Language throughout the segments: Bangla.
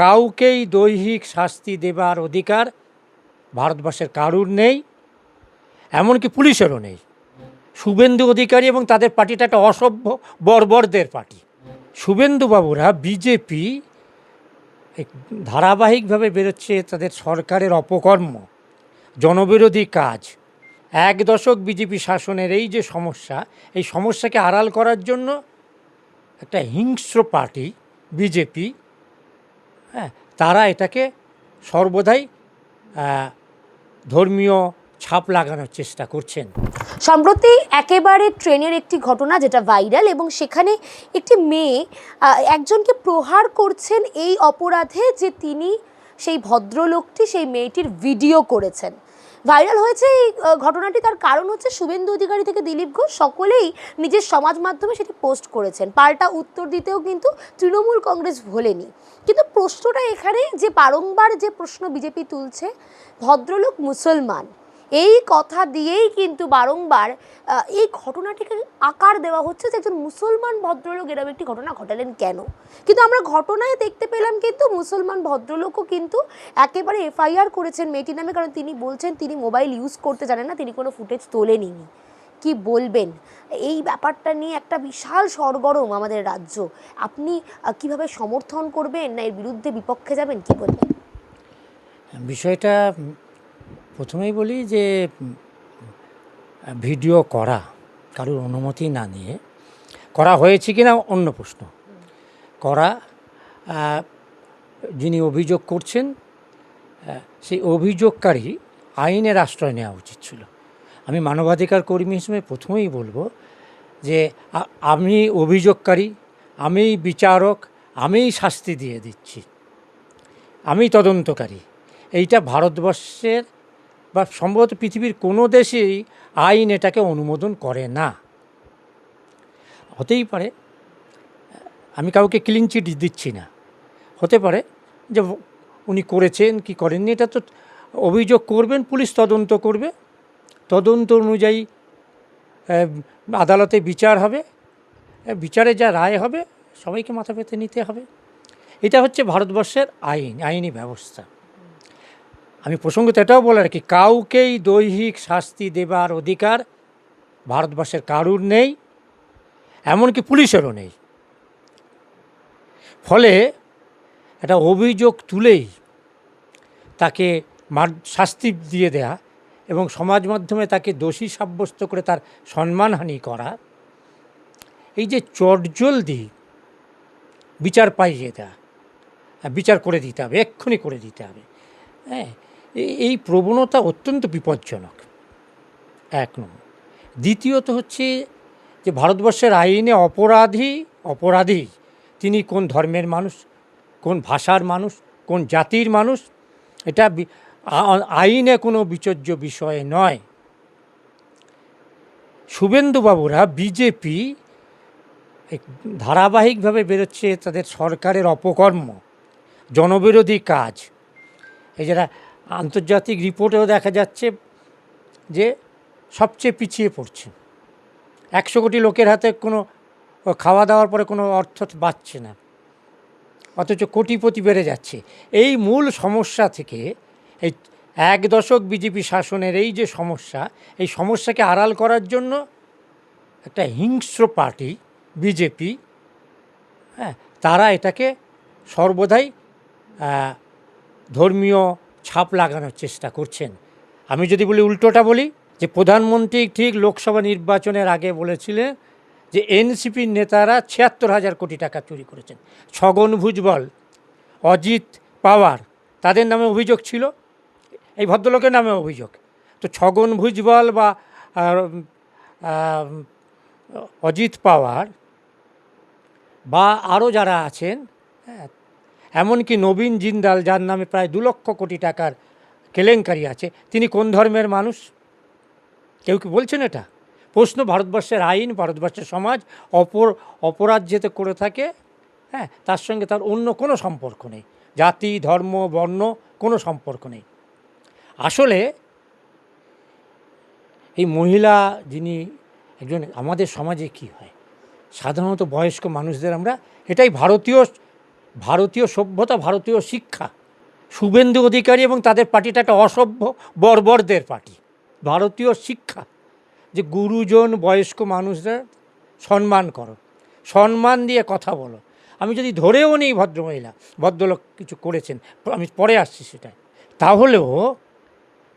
কাউকেই দৈহিক শাস্তি দেবার অধিকার ভারতবর্ষের কারুর নেই, এমনকি পুলিশেরও নেই। শুভেন্দু অধিকারী এবং তাদের পার্টিটা একটা অসভ্য, বর্বরদের পার্টি। শুভেন্দুবাবুরা বিজেপি ধারাবাহিকভাবে বেরোচ্ছে তাদের সরকারের অপকর্ম, জনবিরোধী কাজ। এক দশক বিজেপি শাসনের এই যে সমস্যা, এই সমস্যাকে আড়াল করার জন্য একটা হিংস্র পার্টি বিজেপি হ্যাঁ তারা এটাকে সর্বদাই ধর্মীয় ছাপ লাগানোর চেষ্টা করছেন। সম্প্রতি একেবারে ট্রেনের একটি ঘটনা যেটা ভাইরাল এবং সেখানে একটি মেয়ে একজনকে প্রহার করছেন এই অপরাধে যে তিনি সেই ভদ্রলোকটি, সেই মেয়েটির ভিডিও করেছেন। ভাইরাল হয়েছে এই ঘটনাটি। তার কারণ হচ্ছে শুভেন্দু অধিকারী থেকে দিলীপ ঘোষ সকলেই নিজের সমাজ মাধ্যমে সেটি পোস্ট করেছেন। পাল্টা উত্তর দিতেও কিন্তু তৃণমূল কংগ্রেস ভোলেনি। কিন্তু প্রশ্নটা এখানে যে বারংবার যে প্রশ্ন বিজেপি তুলছে, ভদ্রলোক মুসলমান। এই কথা দিয়েই কিন্তু বারংবার এই ঘটনাটিকে আকার দেওয়া হচ্ছে যে একজন মুসলমান ভদ্রলোক এরকম একটি ঘটনা ঘটালেন কেন? কিন্তু আমরা ঘটনায় দেখতে পেলাম কিন্তু মুসলমান ভদ্রলোকও কিন্তু একেবারে এফআইআর করেছেন মেয়েটির নামে, কারণ তিনি বলছেন তিনি মোবাইল ইউজ করতে জানেন না, তিনি কোনো ফুটেজ তোলেনি কি বলবেন? এই ব্যাপারটা নিয়ে একটা বিশাল সরগরম আমাদের রাজ্য। আপনি কীভাবে সমর্থন করবেন না এর বিরুদ্ধে বিপক্ষে যাবেন, কি বলবেন? বিষয়টা প্রথমেই বলি যে, ভিডিও করা কারোর অনুমতি না নিয়ে, করা হয়েছে কিনা অন্য প্রশ্ন। করা যিনি অভিযোগ করছেন সেই অভিযোগকারী আইনের আশ্রয় নেওয়া উচিত ছিল। আমি মানবাধিকার কর্মী হিসেবে প্রথমেই বলব যে আমি অভিযোগকারী, আমি বিচারক, আমিই শাস্তি দিয়ে দিচ্ছি। আমি তদন্তকারী। এইটা ভারতবর্ষের বা সম্ভবত পৃথিবীর কোনো দেশেই আইন এটাকে অনুমোদন করে না। হতেই পারে, আমি কাউকে ক্লিন চিট দিচ্ছি না। হতে পারে যে উনি করেছেন কি করেননি, এটা তো অভিযোগ করবেন, পুলিশ তদন্ত করবে। তদন্ত অনুযায়ী আদালতে বিচার হবে বিচারে যা রায় হবে, সবাইকে মাথা পেতে নিতে হবে। এটা হচ্ছে ভারতবর্ষের আইন, আইনি ব্যবস্থা। আমি প্রসঙ্গত এটাও বলে রাখি, কাউকেই দৈহিক শাস্তি দেবার অধিকার ভারতবর্ষের কারুর নেই, এমনকি পুলিশেরও নেই। ফলে একটা অভিযোগ তুলেই তাকে শাস্তি দিয়ে দেয়া এবং সমাজ মাধ্যমে তাকে দোষী সাব্যস্ত করে তার সম্মানহানি করা, এই যে চটজলদি বিচার পাইয়ে দেয়া বিচার করে দিতে হবে, এক্ষুনি করে দিতে হবে হ্যাঁ এই- প্রবণতা অত্যন্ত বিপজ্জনক। এক নম্বর। দ্বিতীয়ত হচ্ছে যে ভারতবর্ষের আইনে অপরাধী অপরাধী তিনি কোন ধর্মের মানুষ, কোন ভাষার মানুষ, কোন জাতির মানুষ, এটা আইনে কোনো বিচার্য বিষয় নয়। শুভেন্দুবাবুরা বিজেপি ধারাবাহিকভাবে বেরোচ্ছে তাদের সরকারের অপকর্ম, জনবিরোধী কাজ। এই যারা আন্তর্জাতিক রিপোর্টেও দেখা যাচ্ছে যে সবচেয়ে পিছিয়ে পড়ছে। একশো কোটি লোকের হাতে কোনো খাওয়া দাওয়ার পরে কোনো অর্থ বাঁচছে না। অথচ কোটিপতি বেড়ে যাচ্ছে। এই মূল সমস্যা থেকে এই এক দশক বিজেপি শাসনের এই যে সমস্যা, এই সমস্যাকে আড়াল করার জন্য একটা হিংস্র পার্টি, বিজেপি হ্যাঁ তারা এটাকে সর্বদাই ধর্মীয় ছাপ লাগানোর চেষ্টা করছেন। আমি যদি বলি উল্টোটা বলি, যে প্রধানমন্ত্রী ঠিক লোকসভা নির্বাচনের আগে বলেছিলেন যে এনসিপির নেতারা ছিয়াত্তর হাজার কোটি টাকা চুরি করেছেন। ছগন ভুজবল, অজিত পাওয়ার, তাদের নামে অভিযোগ ছিল, এই ভদ্রলোকের নামে অভিযোগ। তো ছগন ভুজবল বা অজিত পাওয়ার বা আরও যারা আছেন হ্যাঁ এমনকি নবীন জিন্দাল, যার নামে প্রায় দু লক্ষ কোটি টাকার কেলেঙ্কারি আছে, তিনি কোন ধর্মের মানুষ? কেউ কি বলছেন এটা? প্রশ্ন ভারতবর্ষের আইন, ভারতবর্ষের সমাজ, অপর, অপরাধ যেতে করে থাকে হ্যাঁ তার সঙ্গে তার অন্য কোনো সম্পর্ক নেই। জাতি, ধর্ম, বর্ণ কোনো সম্পর্ক নেই। আসলে এই মহিলা যিনি একজন আমাদের সমাজে কি হয়? সাধারণত বয়স্ক মানুষদের আমরা এটাই ভারতীয় ভারতীয় সভ্যতা, ভারতীয় শিক্ষা, শুভেন্দু অধিকারী এবং তাদের পার্টিটা একটা অসভ্য, বর্বরদের পার্টি। ভারতীয় শিক্ষা, যে গুরুজন, বয়স্ক মানুষদের সম্মান করো, সম্মান দিয়ে কথা বলো। আমি যদি ধরেও নেই ভদ্রমহিলা, ভদ্রলোক কিছু করেছেন, আমি পরে আসছি সেটাই। তাহলেও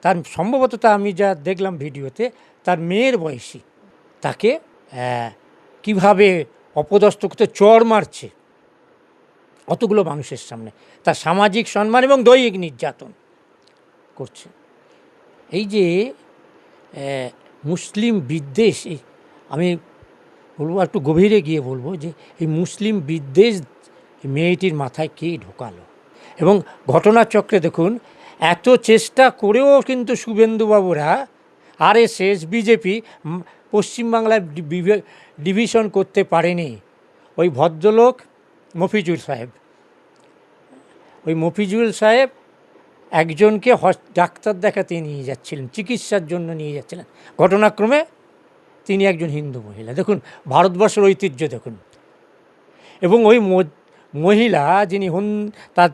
তার সম্ভবত তা আমি যা দেখলাম ভিডিওতে, তার মেয়ের বয়সী, তাকে কীভাবে অপদস্থ করতে চর মারছে অতগুলো মানুষের সামনে। তার সামাজিক সম্মান এবং দৈহিক নির্যাতন করছে। এই যে মুসলিম বিদ্বেষ আমি বলব, একটু গভীরে গিয়ে বলব যে, এই মুসলিম বিদ্বেষ মেয়েটির মাথায় কে ঢোকালো? এবং ঘটনাচক্রে দেখুন, এত চেষ্টা করেও কিন্তু শুভেন্দুবাবুরা, আরএসএস, বিজেপি পশ্চিমবাংলায় ডি- বিভে- ডিভিশন করতে পারেনি। ওই ভদ্রলোক মফিজুল সাহেব। ওই মফিজুল সাহেব একজনকে হস- ডাক্তার দেখাতে নিয়ে যাচ্ছিলেন, চিকিৎসার জন্য নিয়ে যাচ্ছিলেন। ঘটনাক্রমে তিনি একজন হিন্দু মহিলা। দেখুন, ভারতবর্ষের ঐতিহ্য দেখুন। এবং ওই মহিলা যিনি হন, তার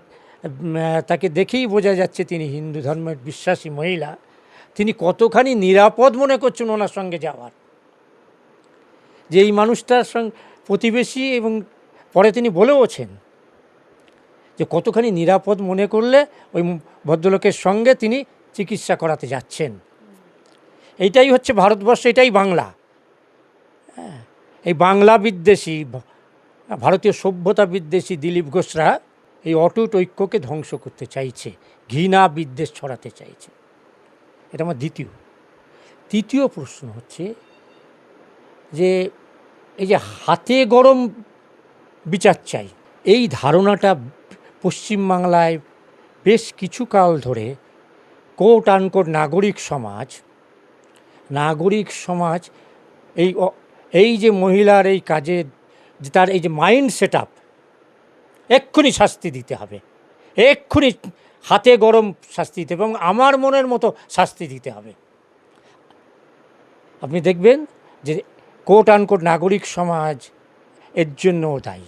তাকে দেখেই বোঝা যাচ্ছে তিনি হিন্দু ধর্মের বিশ্বাসী মহিলা। তিনি কতখানি নিরাপদ মনে করছেন ওনার সঙ্গে যাওয়ার। যে এই মানুষটার সঙ্গে প্রতিবেশী এবং পরে তিনি বলেওছেন যে কতখানি নিরাপদ মনে করলে ওই ভদ্রলোকের সঙ্গে তিনি চিকিৎসা করাতে যাচ্ছেন। এইটাই হচ্ছে ভারতবর্ষ এটাই বাংলা। হ্যাঁ, এই বাংলা বিদ্বেষী ভারতীয় সভ্যতা বিদ্বেষী দিলীপ ঘোষরা এই অটুট ঐক্যকে ধ্বংস করতে চাইছে ঘৃণা বিদ্বেষ ছড়াতে চাইছে। এটা আমার দ্বিতীয়। তৃতীয় প্রশ্ন হচ্ছে যে এই যে হাতে গরম বিচার চাই। এই ধারণাটা পশ্চিমবাংলায় বেশ কিছু কাল ধরে কোট আনকোট নাগরিক সমাজ নাগরিক সমাজ এই এই যে মহিলার এই কাজে তার এই যে মাইন্ড সেট আপ এক্ষুনি শাস্তি দিতে হবে। এক্ষুনি হাতে গরম শাস্তি দিতে হবে এবং আমার মনের মতো শাস্তি দিতে হবে। আপনি দেখবেন যে কোট আনকোট নাগরিক সমাজ এর জন্য দায়ী।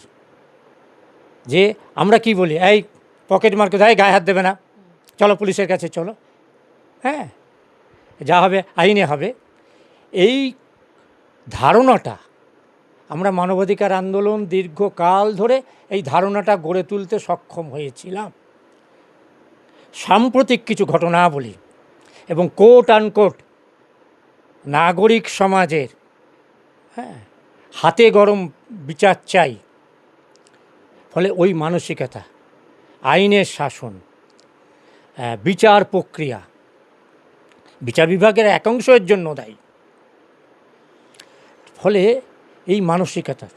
যে আমরা কি বলি, এই পকেট মার্কে দেয় গায়ে হাত দেবে না। চলো পুলিশের কাছে চলো। হ্যাঁ যা হবে আইনে হবে। এই ধারণাটা, আমরা মানবাধিকার আন্দোলন দীর্ঘকাল ধরে এই ধারণাটা গড়ে তুলতে সক্ষম হয়েছিলাম। সাম্প্রতিক কিছু ঘটনা বলি এবং কোট আনকোট নাগরিক সমাজের হ্যাঁ হাতে গরম বিচার চাই। ফলে ওই মানসিকতা, আইনের শাসন বিচার প্রক্রিয়া, বিচার বিভাগের একাংশের জন্য দায়ী। ফলে এই মানসিকতা,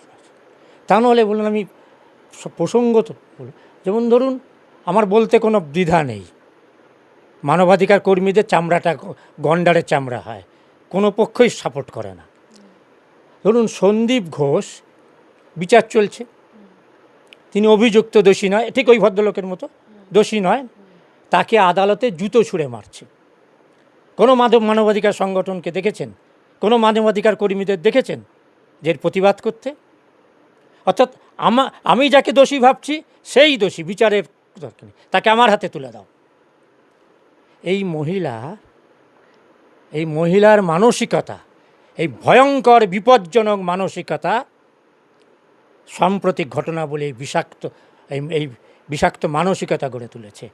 তা নাহলে বলুন আমি প্রসঙ্গত। যেমন ধরুন আমার বলতে কোনো দ্বিধা নেই। মানবাধিকার কর্মীদের চামড়াটা গন্ডারের চামড়া হয়, কোনো পক্ষই সাপোর্ট করে না। ধরুন সন্দীপ ঘোষ, বিচার চলছে। তিনি অভিযুক্ত দোষী নয়, ঠিক ওই ভদ্রলোকের মতো, দোষী নয়। তাকে আদালতে জুতো ছুঁড়ে মারছে। কোনো মানব মানবাধিকার সংগঠনকে দেখেছেন? কোনো মানবাধিকার কর্মীদের দেখেছেন? যে প্রতিবাদ করতে? অর্থাৎ আমা, আমি যাকে দোষী ভাবছি, সেই দোষী, বিচারের দরকার তাকে আমার হাতে তুলে দাও। এই মহিলা, এই মহিলার মানসিকতা এই ভয়ঙ্কর বিপজ্জনক মানসিকতা সাম্প্রতিক ঘটনা বলে বিষাক্ত এই এই বিষাক্ত মানসিকতা গড়ে তুলেছে।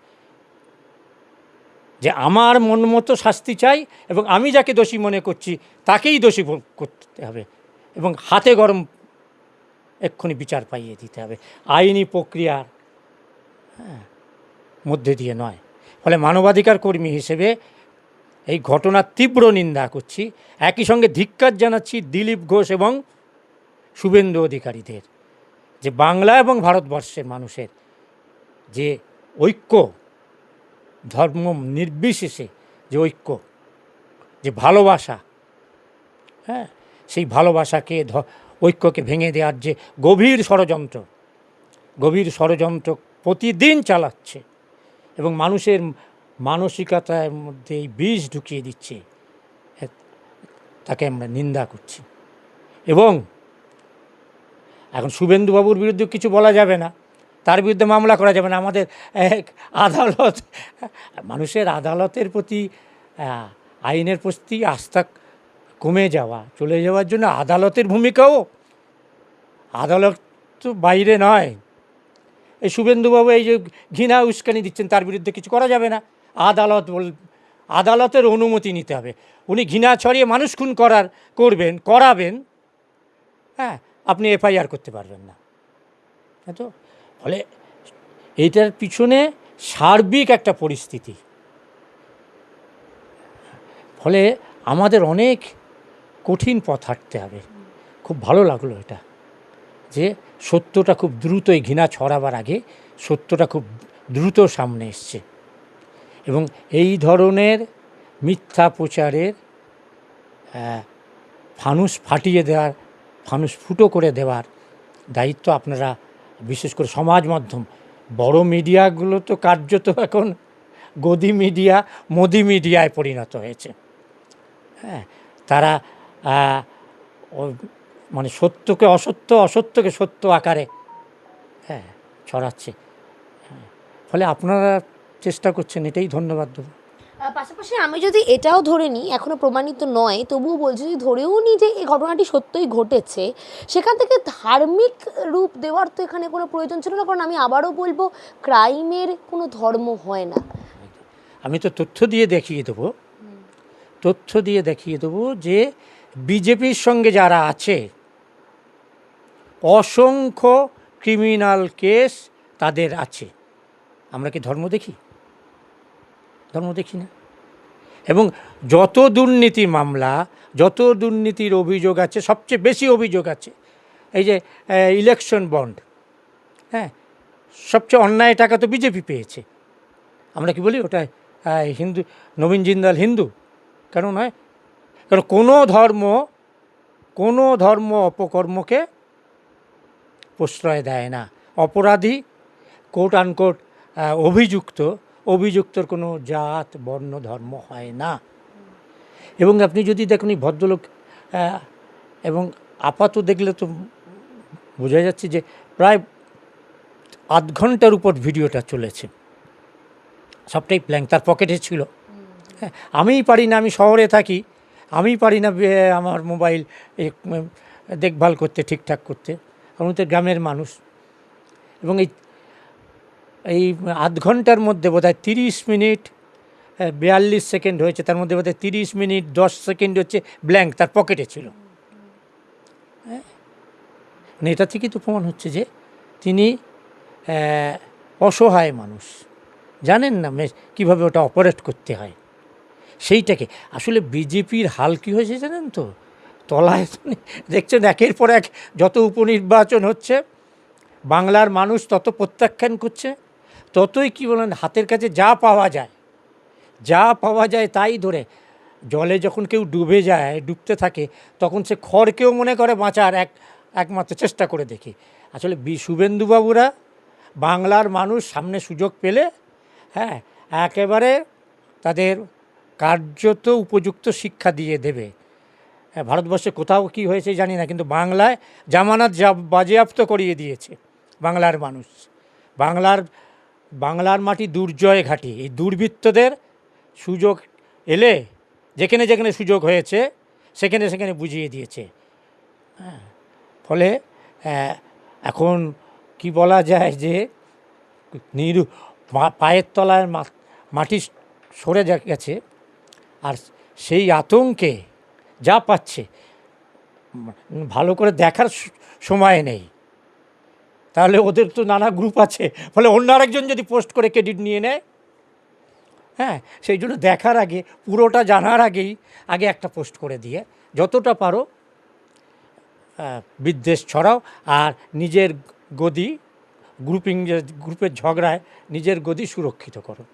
যে আমার মন মতো শাস্তি চাই এবং আমি যাকে দোষী মনে করছি তাকেই দোষী করতে হবে এবং হাতে গরম এক্ষুনি বিচার পাইয়ে দিতে হবে। আইনি প্রক্রিয়ার হ্যাঁ, মধ্যে দিয়ে নয়। ফলে মানবাধিকার কর্মী হিসেবে এই ঘটনার তীব্র নিন্দা করছি। একই সঙ্গে ধিক্কার জানাচ্ছি দিলীপ ঘোষ এবং শুভেন্দু অধিকারীদের যে বাংলা এবং ভারতবর্ষের মানুষের যে ঐক্য, ধর্ম নির্বিশেষে যে ঐক্য, যে ভালোবাসা হ্যাঁ সেই ভালোবাসাকে ঐক্যকে ভেঙে দেওয়ার যে গভীর ষড়যন্ত্র গভীর ষড়যন্ত্র প্রতিদিন চালাচ্ছে এবং মানুষের মানসিকতার মধ্যে বিষ ঢুকিয়ে দিচ্ছে। তাকে আমরা নিন্দা করছি। এবং এখন শুভেন্দুবাবুর বিরুদ্ধে কিছু বলা যাবে না। তার বিরুদ্ধে মামলা করা যাবে না। আমাদের এক আদালত, মানুষের আদালতের প্রতি আইনের প্রতি আস্থা কমে যাওয়া, চলে যাওয়ার জন্য আদালতের ভূমিকাও আদালত তো বাইরে নয়। এই শুভেন্দুবাবু এই যে ঘৃণা উস্কানি দিচ্ছেন, তার বিরুদ্ধে কিছু করা যাবে না। আদালত বল, আদালতের অনুমতি নিতে হবে। উনি ঘৃণা ছড়িয়ে মানুষ খুন করার, করবেন, করাবেন হ্যাঁ আপনি এফআইআর করতে পারবেন না। তো? ফলে এইটার পিছনে সার্বিক একটা পরিস্থিতি। ফলে আমাদের অনেক কঠিন পথ হাঁটতে হবে। খুব ভালো লাগল এটা, যে সত্যটা খুব দ্রুতই ঘৃণা ছড়াবার আগে সত্যটা খুব দ্রুত সামনে এসছে। এবং এই ধরনের মিথ্যা প্রচারের ফানুস ফাটিয়ে দেওয়ার ফানুস ফুটো করে দেওয়ার দায়িত্ব আপনারা বিশেষ করে সমাজ মাধ্যম বড় মিডিয়াগুলো তো কার্যত এখন গদি মিডিয়া মোদি মিডিয়ায় পরিণত হয়েছে। হ্যাঁ তারা মানে সত্যকে অসত্য অসত্যকে সত্য আকারে হ্যাঁ ছড়াচ্ছে। হ্যাঁ, ফলে আপনারা চেষ্টা করছেন এটাই ধন্যবাদ দেবো। পাশাপাশি আমি যদি এটাও ধরে নিই এখনও প্রমাণিত নয় তবুও বলছি যদি ধরেও নিই যে এই ঘটনাটি সত্যই ঘটেছে সেখান থেকে ধার্মিক রূপ দেওয়ার তো এখানে কোনো প্রয়োজন ছিল না কারণ আমি আবারও বলব ক্রাইমের কোনো ধর্ম হয় না। আমি তো তথ্য দিয়ে দেখিয়ে দেবো। তথ্য দিয়ে দেখিয়ে দেবো যে বিজেপির সঙ্গে যারা আছে অসংখ্য ক্রিমিনাল কেস তাদের আছে। আমরা কি ধর্ম দেখি? ধর্ম দেখি না। এবং যত দুর্নীতি মামলা যত দুর্নীতির অভিযোগ আছে সবচেয়ে বেশি অভিযোগ আছে এই যে ইলেকশন বন্ড হ্যাঁ সবচেয়ে অন্যায় টাকা তো বিজেপি পেয়েছে। আমরা কি বলি ওটা হিন্দু নবীন জিন্দাল হিন্দু? কেন নয়? কারণ কোনো ধর্ম কোনো ধর্ম অপকর্মকে প্রশ্রয় দেয় না। অপরাধী কোট আনকোট আহ, অভিযুক্ত অভিযুক্তর কোনো জাত, বর্ণ, ধর্ম হয় না। এবং আপনি যদি দেখুন এই ভদ্রলোক এবং আপাত দেখলে তো বোঝা যাচ্ছে যে প্রায় আধ ঘণ্টার উপর ভিডিওটা চলেছে। সবটাই প্ল্যাং তার পকেটে ছিল। হ্যাঁ আমিই পারি না, আমি শহরে থাকি আমিই পারি না আমার মোবাইল দেখভাল করতে, ঠিকঠাক করতে। আমি তো গ্রামের মানুষ। এবং এই এই আধ ঘণ্টার মধ্যে বোধহয় তিরিশ মিনিট বিয়াল্লিশ সেকেন্ড হয়েছে, তার মধ্যে বোধহয় তিরিশ মিনিট, দশ সেকেন্ড হচ্ছে ব্ল্যাঙ্ক তার পকেটে ছিল। হ্যাঁ মানে এটা থেকেই তো প্রমাণ হচ্ছে যে তিনি অসহায় মানুষ। জানেন না কীভাবে ওটা অপারেট করতে হয়। সেইটাকে, আসলে বিজেপির হাল কী হয়েছে জানেন তো? তলায় দেখছেন একের পর এক যত উপনির্বাচন হচ্ছে, বাংলার মানুষ তত প্রত্যাখ্যান করছে। ততই কি বলেন হাতের কাছে যা পাওয়া যায় যা পাওয়া যায় তাই ধরে। জলে যখন কেউ ডুবে যায় ডুবতে থাকে তখন সে খড়কেও মনে করে বাঁচার এক একমাত্র চেষ্টা করে দেখি। আসলে বি শুভেন্দুবাবুরা বাংলার মানুষ সামনে সুযোগ পেলে হ্যাঁ একেবারে তাদের কার্যত উপযুক্ত শিক্ষা দিয়ে দেবে। হ্যাঁ, ভারতবর্ষে কোথাও কি হয়েছে জানি না কিন্তু বাংলায় জামানত বাজেয়াপ্ত করিয়ে দিয়েছে বাংলার মানুষ। বাংলার বাংলার মাটি দুর্জয় ঘাটি। এই দুর্বৃত্তদের সুযোগ এলে, যেখানে যেখানে সুযোগ হয়েছে, সেখানে সেখানে বুঝিয়ে দিয়েছে। হ্যাঁ ফলে এখন কি বলা যায় যে, নিরু পায়ের তলায় মাটি সরে গেছে, আর সেই আতঙ্কে যা পাচ্ছে, ভালো করে দেখার সময় নেই। তাহলে ওদের তো নানা গ্রুপ আছে। ফলে অন্য আরেকজন যদি পোস্ট করে ক্রেডিট নিয়ে নেয় হ্যাঁ সেই জন্য দেখার আগে, পুরোটা জানার আগেই, আগে একটা পোস্ট করে দিয়ে যতটা পারো বিদ্বেষ ছড়াও। আর নিজের গদি গ্রুপিং গ্রুপের ঝগড়ায় নিজের গদি সুরক্ষিত করো।